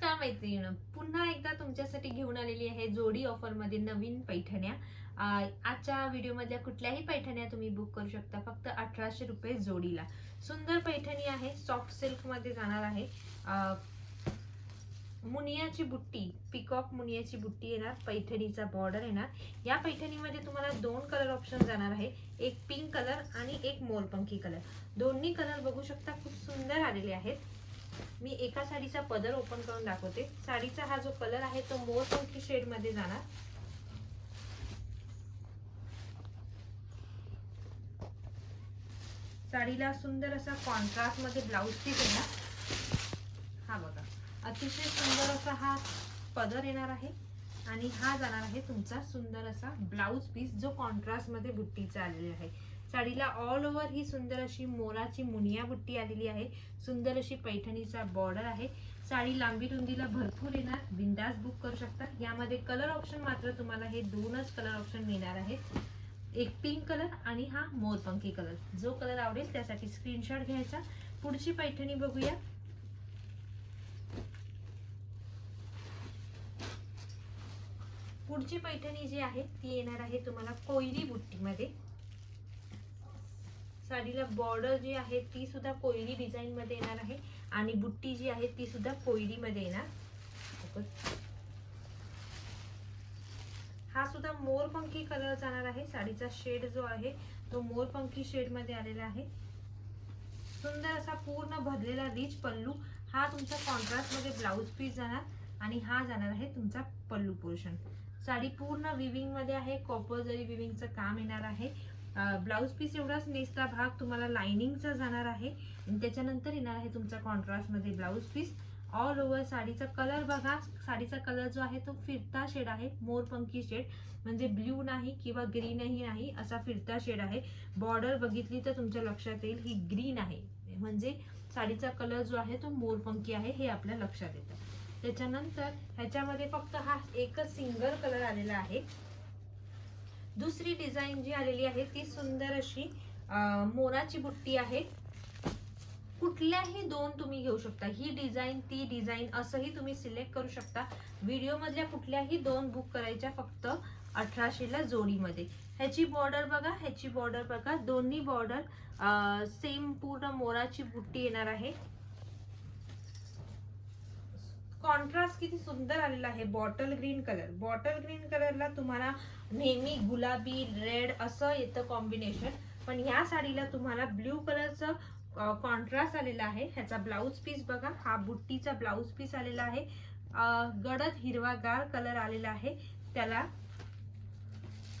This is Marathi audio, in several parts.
नमस्कार मैत्रिणी पुन्हा एकदा तुमच्यासाठी घेऊन आलेली आहे जोडी ऑफरमध्ये नवीन पैठण्या. आजच्या व्हिडिओमधल्या कुठल्याही पैठण्या तुम्ही बुक करू शकता फक्त अठराशे रुपये जोडीला. सुंदर पैठणी आहे सॉफ्ट सिल्कमध्ये जाणार आहे. मुनियाची बुट्टी पिकॉक मुनियाची बुट्टी येणार पैठणीचा बॉर्डर येणार. या पैठणीमध्ये तुम्हाला दोन कलर ऑप्शन जाणार आहे एक पिंक कलर आणि एक मोरपंखी कलर दोन्ही कलर बघू शकता खूप सुंदर आलेले आहेत. मी एका साडीचा पदर ओपन करून दाखवते. साडीचा हा जो कलर आहे तो मोरपंखी शेडमध्ये जाणार. साडीला सुंदर असा कॉन्ट्रास्टमध्ये ब्लाऊज पीस येणार. हा बघा. अतिशय सुंदर असा हा पदर येणार आहे. आणि हा जाणार आहे तुमचा सुंदर असा ब्लाऊज पीस जो कॉन्ट्रास्टमध्ये बुट्टीचा आलेला आहे. साडीला ऑल ओव्हर ही सुंदर अशी मोराची मुनिया बुट्टी आलेली आहे. सुंदर अशी पैठणीचा बॉर्डर आहे. साडी लांबी रुंदीला भरपूर येणार. बिंदास बुक करू शकता. यामध्ये कलर ऑप्शन मात्र तुम्हाला हे दोनच कलर ऑप्शन मिळणार आहेत. एक पिंक कलर आणि हा मोरपंखी कलर जो कलर आवडेल त्यासाठी स्क्रीनशॉट घ्यायचा. पुढची पैठणी बघूया. पुढची पैठणी जी आहे ती येणार आहे तुम्हाला कोयरी बुट्टीमध्ये साडीला बॉर्डर जी आहे ती सुद्धा कोयरी डिझाईन मध्ये येणार आहे. आणि बुट्टी जी आहे ती सुद्धा कोयरी मध्ये येणार हा सुद्धा मोरपंखी कलर जाणार आहे. साडीचा शेड जो आहे तो मोरपंखी शेडमध्ये आलेला आहे. सुंदर असा पूर्ण भरलेला रिच पल्लू. हा तुमचा कॉन्ट्रास्टमध्ये ब्लाऊज पीस जाणार आणि हा जाणार आहे तुमचा पल्लू पोर्शन साडी पूर्ण विविंगमध्ये आहे. कॉपर जरी विविंगचं काम येणार आहे. ब्लाऊज पीस एवढाच नेसचा भाग तुम्हाला लाइनिंगचा जाणार आहे. आणि त्याच्यानंतर येणार आहे तुमचा कॉन्ट्रास्टमध्ये ब्लाऊज पीस ऑल ओव्हर साडीचा कलर बघा. साडीचा कलर जो आहे तो फिरता शेड आहे. मोरपंखी शेड म्हणजे ब्ल्यू नाही किंवा ग्रीनही नाही असा फिरता शेड आहे. बॉर्डर बघितली तर तुमच्या लक्षात येईल ही ग्रीन आहे. म्हणजे साडीचा कलर जो आहे तो मोरपंखी आहे हे आपल्या लक्षात येतं. त्याच्यानंतर ह्याच्यामध्ये फक्त हा एकच सिंगल कलर आलेला आहे. दुसरी डिझाईन जी आलेली आहे ती सुंदर अशी मोराची बुट्टी आहे. कुठल्याही दोन तुम्ही घेऊ शकता. ही डिझाईन ती डिझाईन असंही तुम्ही सिलेक्ट करू शकता. व्हिडिओमधल्या कुठल्याही दोन बुक करायच्या फक्त अठराशेला जोडीमध्ये. ह्याची बॉर्डर बघा ह्याची बॉर्डर बघा. दोन्ही बॉर्डर सेम पूर्ण मोराची बुट्टी येणार आहे. कॉन्ट्रास्ट किती सुंदर आलेला आहे. Bottle green colour bottle green कलरला तुम्हाला नेहमी गुलाबी रेड असं येतं कॉम्बिनेशन पण ह्या साडीला तुम्हाला ब्ल्यू कलरचं कॉन्ट्रास्ट आलेला आहे. ह्याचा ब्लाऊज पीस बघा. हा बुट्टीचा ब्लाऊज पीस आलेला आहे. गडद हिरवागार कलर आलेला आहे. त्याला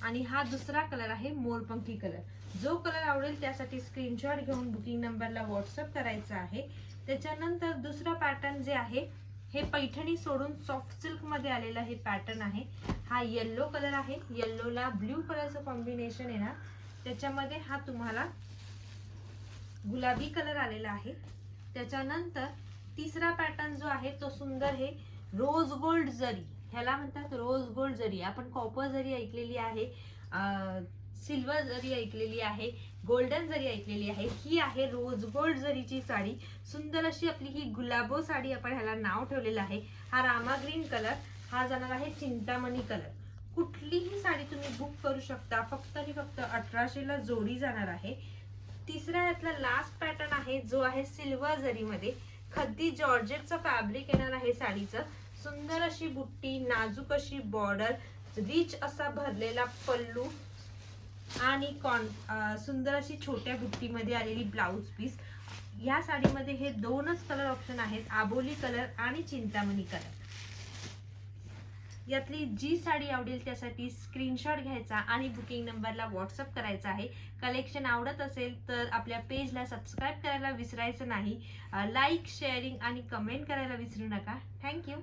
आणि हा दुसरा कलर आहे मोरपंखी कलर जो कलर आवडेल त्यासाठी स्क्रीनशॉट घेऊन बुकिंग नंबरला व्हॉट्सअप करायचा आहे. त्याच्यानंतर दुसरा पॅटर्न जे आहे हे पैठणी सोडून सॉफ्ट सिल्कमध्ये आलेला हे पॅटर्न आहे. हा येल्लो कलर आहे. येल्लोला ब्ल्यू कलरचं कॉम्बिनेशन येणार त्याच्यामध्ये हा तुम्हाला गुलाबी कलर आलेला आहे. त्याच्यानंतर तिसरा पॅटर्न जो आहे तो सुंदर हे रोज गोल्ड जरी ह्याला म्हणतात रोज गोल्ड जरी. आपण कॉपर जरी ऐकलेली आहे सिल्वर जरी ऐकलेली आहे गोल्डन जरी ऐकलेली आहे ही आहे रोज गोल्ड जरीची साडी. सुंदर अशी आपली ही गुलाबो साडी आपण ह्याला नाव ठेवलेलं आहे. हा रामा ग्रीन कलर हा जाणार आहे चिंतामणी कलर. कुठलीही साडी तुम्ही बुक करू शकता फक्त आणि फक्त अठराशेला जोडी जाणार आहे. तिसऱ्या यातला लास्ट पॅटर्न आहे जो आहे सिल्वर जरीमध्ये. खद्दी जॉर्जेटचं फॅब्रिक येणार आहे साडीचं. सुंदर अशी बुट्टी नाजूक अशी बॉर्डर रिच असा भरलेला पल्लू. आणि कॉन सुंदर अशी छोट्या बुट्टीमध्ये आलेली ब्लाऊज पीस या साडीमध्ये हे दोनच कलर ऑप्शन आहेत आबोली कलर आणि चिंतामणी कलर यातली जी साडी आवडेल त्यासाठी स्क्रीनशॉट घ्यायचा आणि बुकिंग नंबरला व्हॉट्सअप करायचा आहे. कलेक्शन आवडत असेल तर आपल्या पेजला सबस्क्राईब करायला विसरायचं नाही. लाईक शेअरिंग आणि कमेंट करायला विसरू नका. थँक्यू